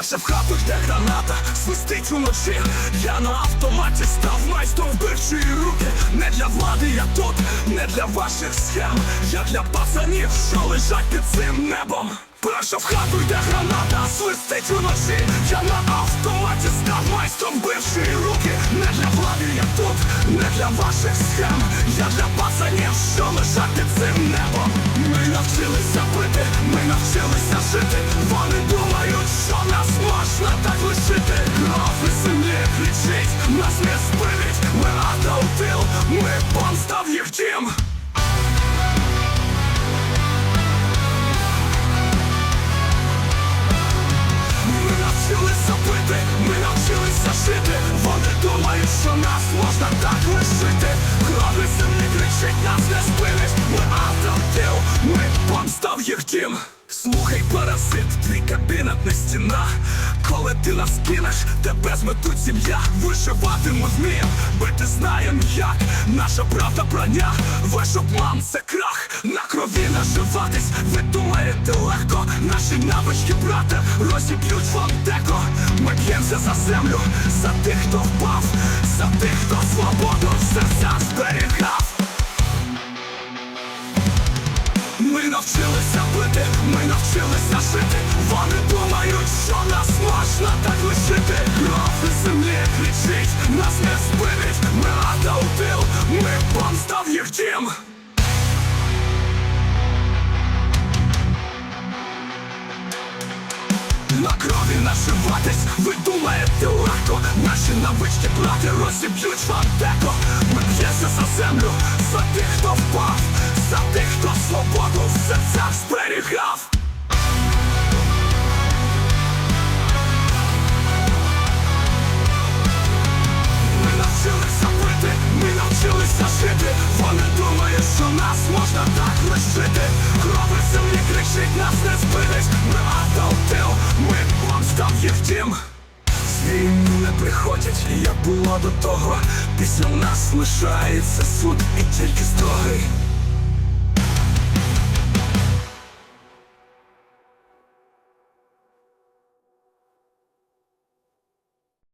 Наша в хату йде граната, свистить уночі. Я на автоматі став майстром вбивчої руки. Не для влади я тут, не для ваших схем. Я для пацанів, що лежать під цим небом. Перша в хату йде граната, свистить уночі. Я на автоматі став майстром вбивчої руки. Не для влади я тут, не для ваших схем. Я для пацанів, що лежать під цим небом так лишити. Крові землі кричить, нас не спинить Ми автотил, ми помстав їх дім. Слухай, паразит, твій кабінет не стіна. Коли ти нас кинеш, тебе зметуть сім'я. Вишиватиму ми вмієм, бити знаєм як Наша правда броня, ваш обман це крах На крові наживатись, ви думаєте легко? Наші навички, брате, розіб'ють вам деко Ми б'ємося за землю, за тих, хто впав За тих, хто свободу в серцях зберігав. Ми навчилися пити, ми навчилися жити. Вони думають, що нас можна так лишити. Кров землі кричить, нас не спинить Ми ада у тил, ми помста в їх дім нашиватись, ви думаєте легко Наші навички брати розіб'ють вам деко Ми б'ємося за землю, за тих, хто впав За тих, хто свободу в приходять, як було до того Після нас лишається суд і тільки строгий